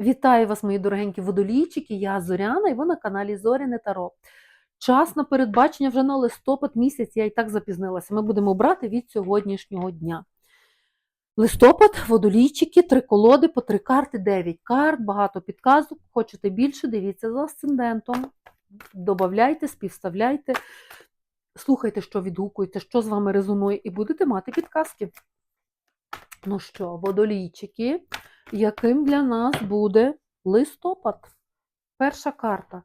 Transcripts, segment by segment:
Вітаю вас, мої дорогенькі водолійчики. Я Зоряна, і ви на каналі Зоряне Таро. Час на передбачення вже на листопад місяць, я і так запізнилася. Ми будемо брати від сьогоднішнього дня. Листопад, водолійчики, три колоди, по три карти, дев'ять карт, багато підказок. Хочете більше, дивіться за асцендентом. Добавляйте, співставляйте, слухайте, що відгукуєте, що з вами резонує, і будете мати підказки. Ну що, водолійчики, яким для нас буде листопад? Перша карта.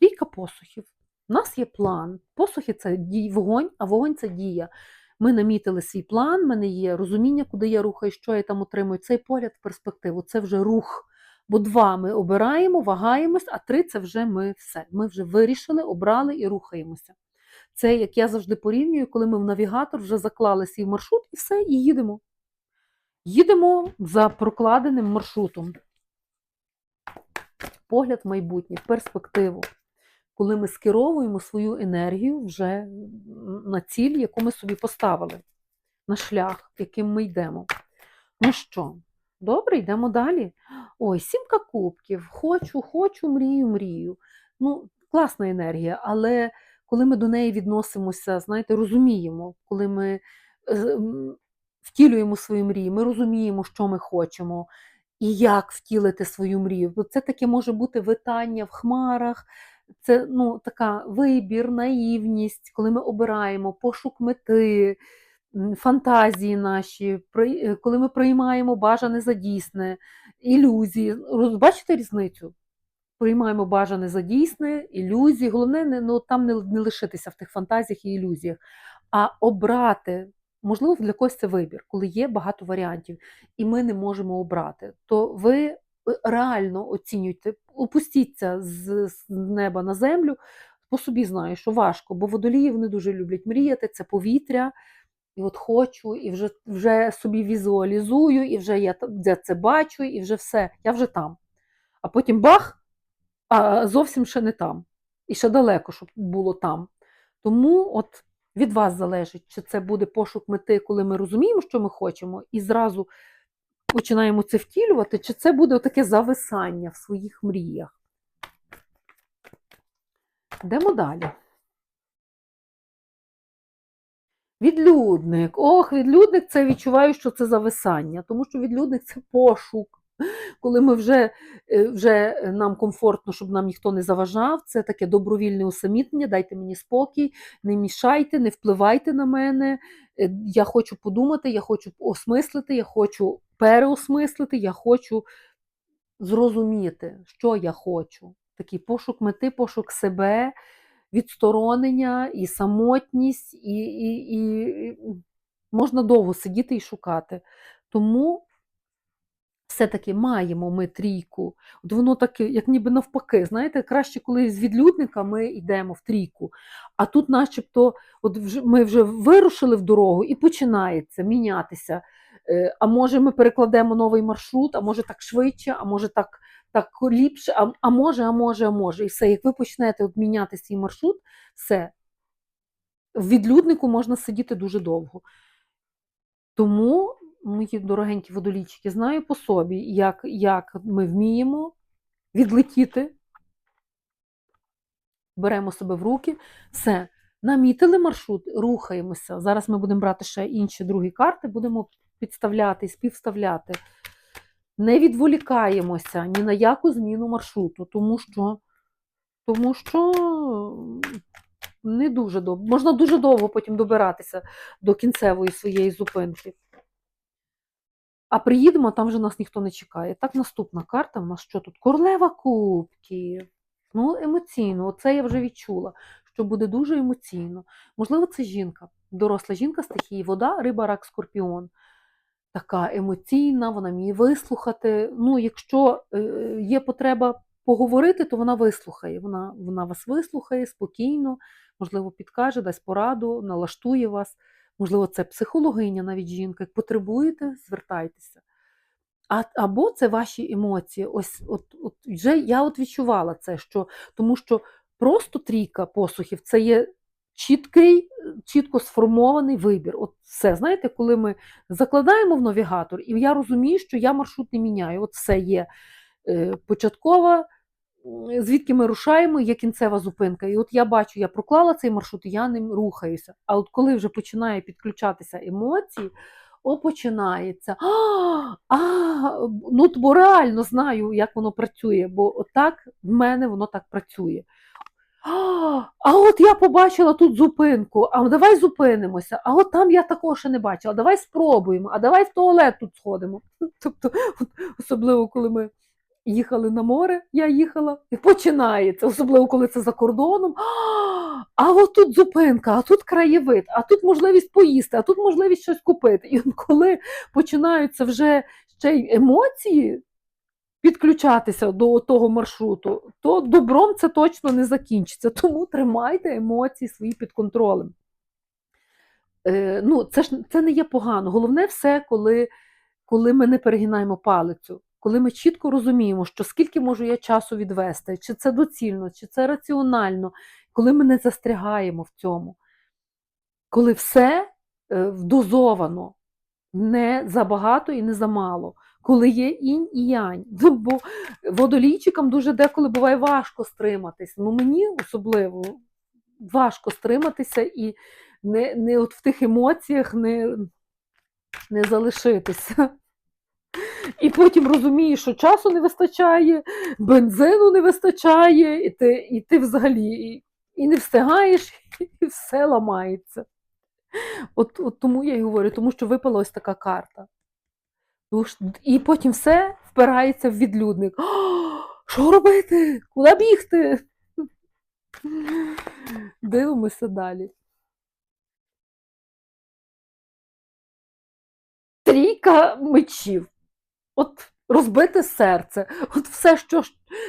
Трійка посухів. У нас є план. Посухи це вогонь, а вогонь це дія. Ми намітили свій план, в мене є розуміння, куди я рухаю, що я там отримую. Цей погляд в перспективу, це вже рух. Бо два ми обираємо, вагаємось, а три це вже ми все. Ми вже вирішили, обрали і рухаємося. Це, як я завжди порівнюю, коли ми в навігатор вже заклали свій маршрут і все, і їдемо. Їдемо за прокладеним маршрутом. Погляд в майбутнє, в перспективу, коли ми скеровуємо свою енергію вже на ціль, яку ми собі поставили, на шлях, яким ми йдемо. Ну що, добре, йдемо далі. Ой, сімка кубків. Хочу, хочу, мрію, мрію. Ну, класна енергія, але коли ми до неї відносимося, знаєте, розуміємо, коли ми е, втілюємо свої мрії, ми розуміємо, що ми хочемо, і як втілити свою мрію. Бо Це таке може бути витання в хмарах, це ну, така вибір, наївність, коли ми обираємо пошук мети, фантазії наші, е, коли ми приймаємо бажане за дійсне, ілюзії. Бачите різницю? Приймаємо бажане за дійсне, ілюзії. Головне, не, ну, там не, не лишитися в тих фантазіях і ілюзіях, а обрати. Можливо, для когось це вибір, коли є багато варіантів, і ми не можемо обрати. То ви е, реально оцінюйте, опустіться з, неба на землю. По собі знаю, що важко, бо водолії вони дуже люблять мріяти, це повітря. І от хочу, і вже, вже собі візуалізую, і вже я, я це бачу, і вже все, я вже там. А потім бах, а зовсім ще не там. І ще далеко, щоб було там. Тому от від вас залежить, чи це буде пошук мети, коли ми розуміємо, що ми хочемо, і зразу починаємо це втілювати, чи це буде таке зависання в своїх мріях. Йдемо далі. Відлюдник. Ох, відлюдник це відчуваю, що це зависання, тому що відлюдник це пошук. Коли ми вже, е, вже нам комфортно, щоб нам ніхто не заважав, це таке добровільне усамітнення, дайте мені спокій, не мішайте, не впливайте на мене. е, Я хочу подумати, я хочу осмислити, я хочу переосмислити, я хочу зрозуміти, що я хочу. Такий пошук мети, пошук себе, відсторонення і самотність, і, і, і можна довго сидіти і шукати. Тому все-таки маємо ми трійку. От воно таке, як ніби навпаки, знаєте, краще, коли з відлюдника ми йдемо в трійку. А тут, начебто, от ми вже вирушили в дорогу і починається мінятися. Е, А може, ми перекладемо новий маршрут, а може так швидше, а може так, так ліпше, а, а може, а може, а може. І все, як ви почнете от міняти свій маршрут, все. В відлюднику можна сидіти дуже довго. Тому, мої дорогенькі водолійчики, знаю по собі, як, як ми вміємо відлетіти, беремо себе в руки, все, намітили маршрут, рухаємося. Зараз ми будемо брати ще інші другі карти, будемо підставляти і співставляти. Не відволікаємося ні на яку зміну маршруту, тому що, тому що не дуже довго. Можна дуже довго потім добиратися до кінцевої своєї зупинки. А приїдемо, там вже нас ніхто не чекає. Так, наступна карта в нас що тут? Королева кубків. Ну, емоційно, оце я вже відчула, що буде дуже емоційно. Можливо, це жінка, доросла жінка стихії, вода, риба, рак, скорпіон. Така емоційна, вона вміє вислухати. Ну, якщо е, є потреба поговорити, то вона вислухає. Вона, вона вас вислухає спокійно, можливо, підкаже, дасть пораду, налаштує вас. Можливо, це психологиня, навіть жінка. Як потребуєте, звертайтеся. А, або це ваші емоції. Ось от, от вже я от відчувала це, що, тому що просто трійка посухів це є чіткий, чітко сформований вибір. От все, знаєте, коли ми закладаємо в навігатор, і я розумію, що я маршрут не міняю, от все є. е, початкова, звідки ми рушаємо, є кінцева зупинка. І от я бачу, я проклала цей маршрут, я ним рухаюся. А от коли вже починає підключатися емоції, о, починається. А, ну, бо реально знаю, як воно працює, бо отак в мене воно так працює. А, от я побачила тут зупинку, а давай зупинимося. А от там я такого ще не бачила. Давай спробуємо, а давай в туалет тут сходимо. Тобто, особливо, коли ми їхали на море, я їхала, і починається, особливо, коли це за кордоном. А, от тут зупинка, а тут краєвид, а тут можливість поїсти, а тут можливість щось купити. І коли починаються вже ще й емоції, підключатися до того маршруту, то добром це точно не закінчиться. Тому тримайте емоції свої під контролем. Е, ну, це ж це не є погано. Головне все, коли, коли ми не перегинаємо палицю, коли ми чітко розуміємо, що скільки можу я часу відвести, чи це доцільно, чи це раціонально, коли ми не застрягаємо в цьому, коли все е, вдозовано, не забагато і не замало коли є інь і янь. Ну, бо водолійчикам дуже деколи буває важко стриматись. Ну мені особливо важко стриматися і не не от в тих емоціях не, не залишитися. І потім розумієш, що часу не вистачає, бензину не вистачає, і ти і ти взагалі і, і не встигаєш, і все ламається. От, от Тому я й говорю, тому що випала ось така карта. І потім все впирається в відлюдник. Що робити? Куди бігти? Дивимося далі. Трійка мечів. От розбите серце. От все, що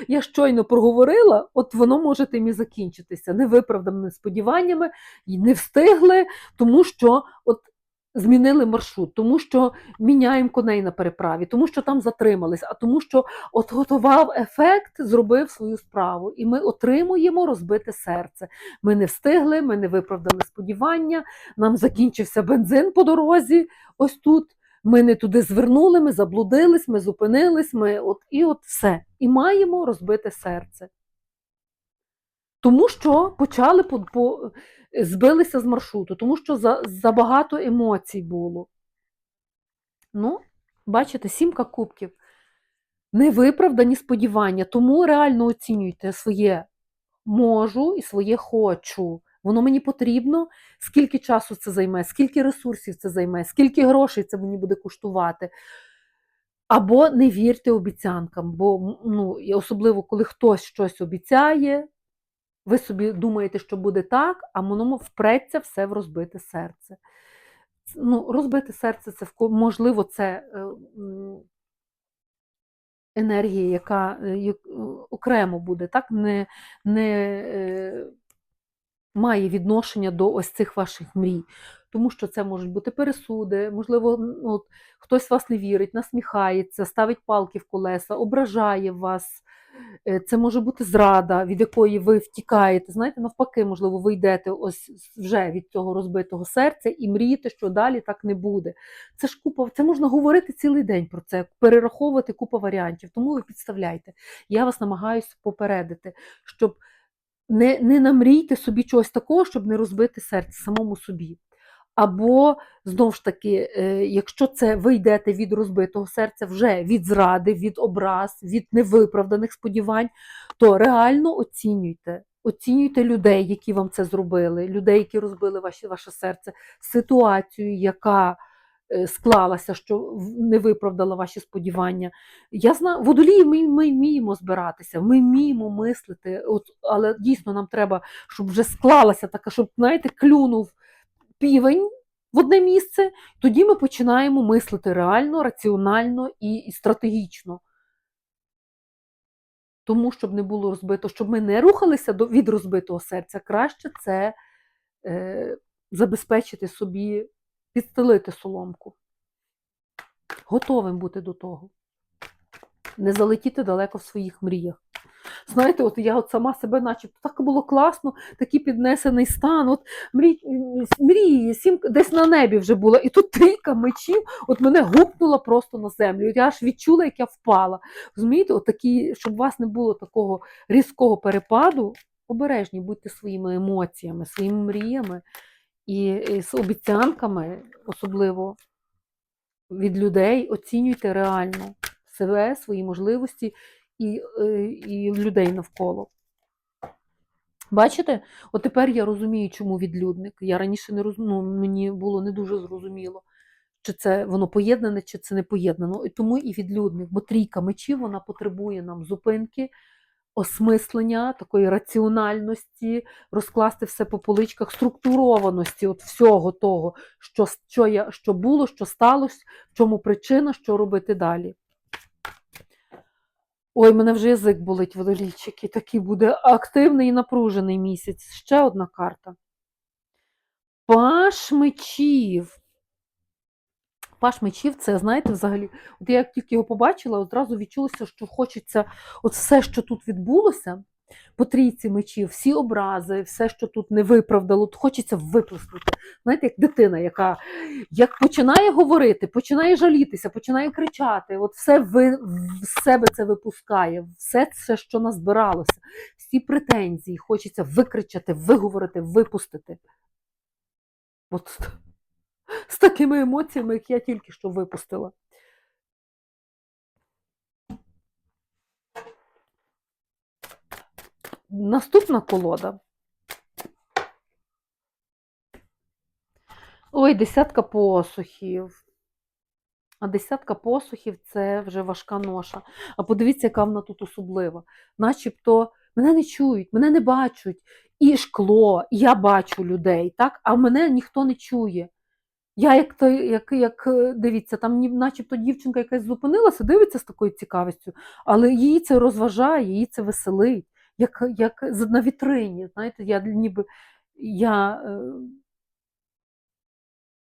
я щойно проговорила, от воно може тим і закінчитися невиправданими сподіваннями, і не встигли, тому що от змінили маршрут, тому що міняємо коней на переправі, тому що там затримались, а тому, що от готував ефект, зробив свою справу, і ми отримуємо розбите серце. Ми не встигли, ми не виправдали сподівання, нам закінчився бензин по дорозі. Ось тут. Ми не туди звернули, ми заблудились, ми зупинились, ми от і от все. І маємо розбите серце. Тому що почали по, по, збилися з маршруту, тому що за, забагато емоцій було. Ну, бачите, сімка кубків. Невиправдані сподівання, тому реально оцінюйте своє можу і своє хочу. Воно мені потрібно, скільки часу це займе, скільки ресурсів це займе, скільки грошей це мені буде коштувати. Або не вірте обіцянкам, бо ну, особливо, коли хтось щось обіцяє, ви собі думаєте, що буде так, а воно впреться все в розбите серце. Ну, Розбите серце це можливо, це е, енергія, яка е, окремо буде, так? не, не е, має відношення до ось цих ваших мрій. Тому що це можуть бути пересуди, можливо, от, хтось вас не вірить, насміхається, ставить палки в колеса, ображає вас. Е, Це може бути зрада, від якої ви втікаєте. Знаєте, навпаки, можливо, ви йдете ось вже від цього розбитого серця і мрієте, що далі так не буде. Це ж купа, це можна говорити цілий день про це, перераховувати купа варіантів. Тому ви підставляйте. Я вас намагаюся попередити, щоб не, не намрійте собі чогось такого, щоб не розбити серце самому собі. Або, знову ж таки, е, якщо це ви йдете від розбитого серця, вже від зради, від образ, від невиправданих сподівань, то реально оцінюйте. Оцінюйте людей, які вам це зробили, людей, які розбили ваші, ваше серце, ситуацію, яка склалася, що не виправдала ваші сподівання. Я знаю, водолії ми, ми вміємо збиратися, ми вміємо мислити, от, але дійсно нам треба, щоб вже склалася така, щоб, знаєте, клюнув півень в одне місце, тоді ми починаємо мислити реально, раціонально і, стратегічно. Тому, щоб не було розбито, щоб ми не рухалися від розбитого серця, краще це е, забезпечити собі, підстелити соломку. Готовим бути до того. Не залетіти далеко в своїх мріях. Знаєте, от я от сама себе, начебто, так було класно, такий піднесений стан. От мрії, сім десь на небі вже була. І тут трійка мечів, от мене гупнула просто на землю. От я аж відчула, як я впала. Розумієте, от такі, щоб у вас не було такого різкого перепаду, обережні, будьте своїми емоціями, своїми мріями і, з обіцянками, особливо від людей, оцінюйте реально себе, свої можливості і, е, і людей навколо. Бачите? От тепер я розумію, чому відлюдник. Я раніше не роз... ну, мені було не дуже зрозуміло, чи це воно поєднане, чи це не поєднано. І тому і відлюдник, бо трійка мечів вона потребує нам зупинки, осмислення, такої раціональності, розкласти все по поличках, структурованості от всього того, що, що, я, що було, що сталося, в чому причина, що робити далі. Ой, мене вже язик болить водолійчики. Такий буде активний і напружений місяць. Ще одна карта. Паш мечів. Паш мечів це, знаєте, взагалі, от я як тільки його побачила, одразу відчулося, що хочеться от все, що тут відбулося, по трійці мечів, всі образи, все, що тут не виправдало, от хочеться виплеснути. Знаєте, як дитина, яка як починає говорити, починає жалітися, починає кричати, от все ви, в себе це випускає, все це, що назбиралося, всі претензії, хочеться викричати, виговорити, випустити. От такими емоціями, як я тільки що випустила. Наступна колода. Ой, десятка посухів. А десятка посухів це вже важка ноша. А подивіться, яка вона тут особлива. Начебто мене не чують, мене не бачать. І шкло, я бачу людей, так? а мене ніхто не чує. Я як то, як, як е, дивіться, там начебто дівчинка якась зупинилася, дивиться з такою цікавістю, але її це розважає, її це веселить, як, як на вітрині. Знаєте, я ніби я е,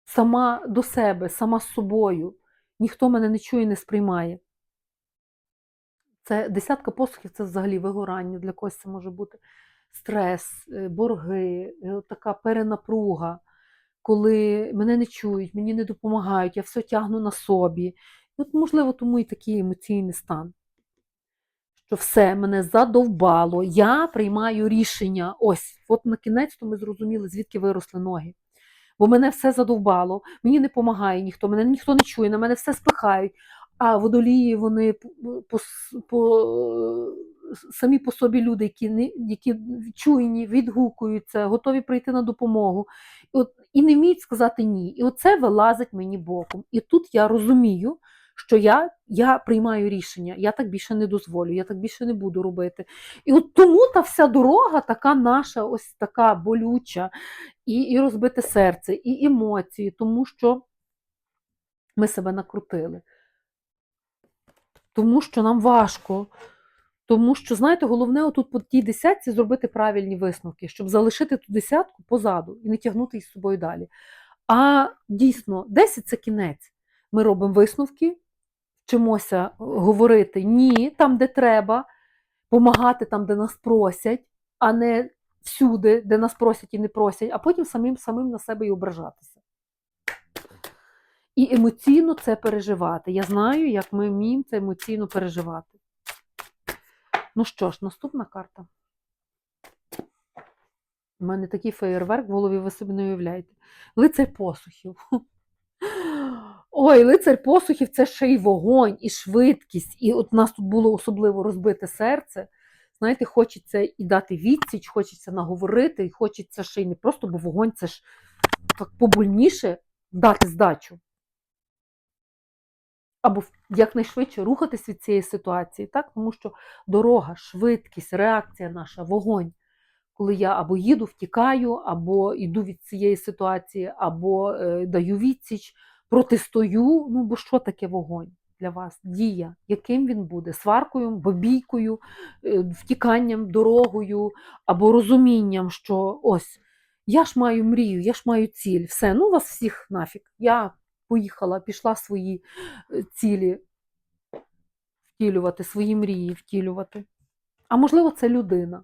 сама до себе, сама з собою. Ніхто мене не чує, не сприймає. Це десятка посухів це взагалі вигорання. Для когось це може бути стрес, е, борги, е, така перенапруга, коли мене не чують, мені не допомагають, я все тягну на собі. От, можливо, тому і такий емоційний стан. Що все мене задовбало, я приймаю рішення. Ось, от на кінець то ми зрозуміли, звідки виросли ноги. Бо мене все задовбало, мені не допомагає ніхто, мене ніхто не чує, на мене все спихають. А водолії вони по, по, самі по собі люди, які, які чуйні, відгукуються, готові прийти на допомогу. І, от, і не вміють сказати ні. І оце вилазить мені боком. І тут я розумію, що я, я приймаю рішення, я так більше не дозволю, я так більше не буду робити. І от тому та вся дорога така наша, ось така болюча, і, і розбите серце, і емоції, тому що ми себе накрутили. Тому що нам важко. Тому що, знаєте, головне отут по тій десятці зробити правильні висновки, щоб залишити ту десятку позаду і не тягнути її з собою далі. А дійсно, 10 це кінець. Ми робимо висновки, вчимося говорити ні там, де треба, помагати там, де нас просять, а не всюди, де нас просять і не просять, а потім самим самим на себе і ображатися. І емоційно це переживати. Я знаю, як ми вміємо це емоційно переживати. Ну що ж, наступна карта. У мене такий феєрверк в голові, ви собі не уявляєте. Лицар посухів. Ой, лицар посухів це ще й вогонь, і швидкість. І от у нас тут було особливо розбите серце. Знаєте, хочеться і дати відсіч, хочеться наговорити, і хочеться ще й не просто, бо вогонь це ж так побольніше дати здачу. Або якнайшвидше рухатись від цієї ситуації, так? тому що дорога, швидкість, реакція наша, вогонь. Коли я або їду, втікаю, або йду від цієї ситуації, або е, даю відсіч, протистою. Ну, бо що таке вогонь для вас? Дія, яким він буде? Сваркою, бобійкою, е, втіканням, дорогою, або розумінням, що ось я ж маю мрію, я ж маю ціль, все, ну вас всіх нафіг. Я поїхала, пішла свої е, цілі втілювати, свої мрії втілювати. А можливо, це людина,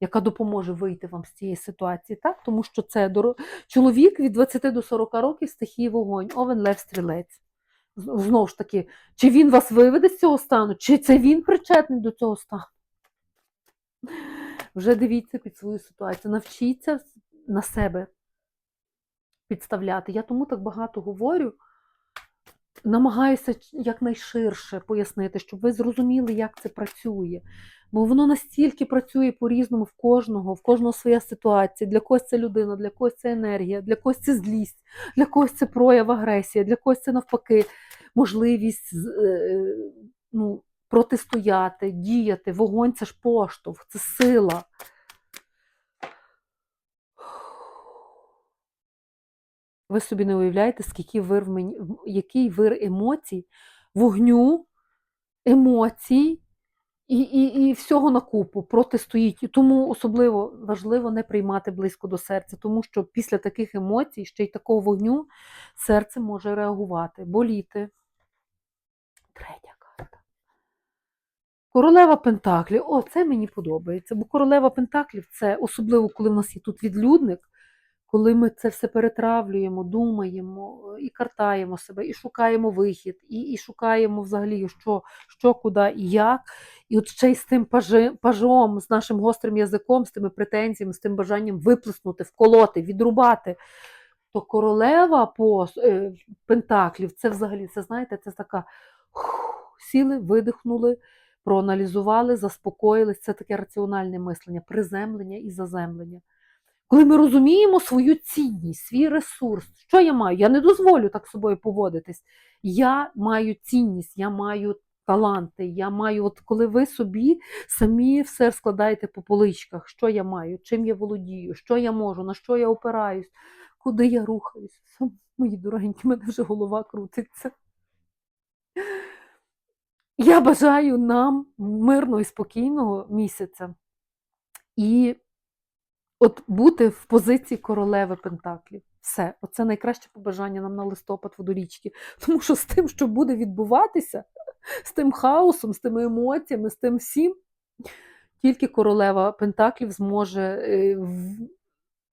яка допоможе вийти вам з цієї ситуації, так? Тому що це доро- чоловік від 20 до 40 років стихії вогонь, овен лев стрілець. Знову ж таки, чи він вас виведе з цього стану, чи це він причетний до цього стану? Вже дивіться під свою ситуацію, навчіться на себе підставляти. Я тому так багато говорю, намагаюся якнайширше пояснити, щоб ви зрозуміли, як це працює. Бо воно настільки працює по-різному в кожного, в кожного своя ситуація. Для когось це людина, для когось це енергія, для когось це злість, для когось це прояв агресія, для когось це навпаки можливість е, ну, протистояти, діяти. Вогонь це ж поштовх, це сила. Ви собі не уявляєте, скільки вир в мені, який вир емоцій, вогню, емоцій і, і, і всього на купу протистоїть. І тому особливо важливо не приймати близько до серця, тому що після таких емоцій, ще й такого вогню, серце може реагувати, боліти. Третя карта. Королева Пентаклів. О, це мені подобається. Бо королева Пентаклів це особливо, коли в нас є тут відлюдник, коли ми це все перетравлюємо, думаємо е, і картаємо себе, і шукаємо вихід, і, і шукаємо взагалі, що, що, куди і як. І от ще й з тим пажом, з нашим гострим язиком, з тими претензіями, з тим бажанням виплеснути, вколоти, відрубати. То королева по е, Пентаклів, це взагалі, це знаєте, це така хух, сіли, видихнули, проаналізували, заспокоїлись. Це таке раціональне мислення, приземлення і заземлення. Коли ми розуміємо свою цінність, свій ресурс, що я маю? Я не дозволю так з собою поводитись. Я маю цінність, я маю таланти, я маю, от коли ви собі самі все складаєте по поличках, що я маю, чим я володію, що я можу, на що я опираюсь, куди я рухаюсь. Мої дорогенькі, в мене вже голова крутиться. Я бажаю нам мирного і спокійного місяця. І от бути в позиції королеви Пентаклів. Все, оце найкраще побажання нам на листопад водорічки. Тому що з тим, що буде відбуватися, з тим хаосом, з тими емоціями, з тим всім, тільки королева Пентаклів зможе е,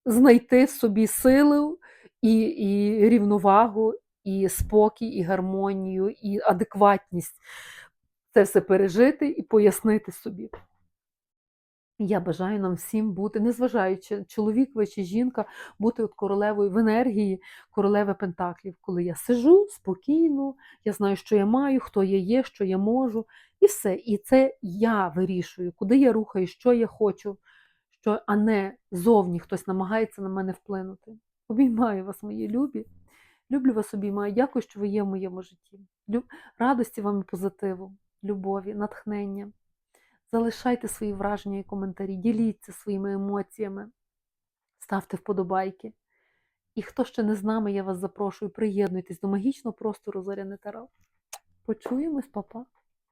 знайти в собі силу і, і рівновагу, і спокій, і гармонію, і адекватність це все пережити і пояснити собі. Я бажаю нам всім бути, незважаючи, чоловік ви чи жінка, бути от королевою в енергії, королеви Пентаклів, коли я сижу спокійно, я знаю, що я маю, хто я є, що я можу, і все. І це я вирішую, куди я рухаю, що я хочу, що, а не зовні хтось намагається на мене вплинути. Обіймаю вас, мої любі. Люблю вас обіймаю. Дякую, що ви є в моєму житті. Радості вам і позитиву, любові, натхнення. Залишайте свої враження і коментарі, діліться своїми емоціями, ставте вподобайки. І хто ще не з нами, я вас запрошую, приєднуйтесь до магічного простору Зоряне Таро. Почуємось, папа.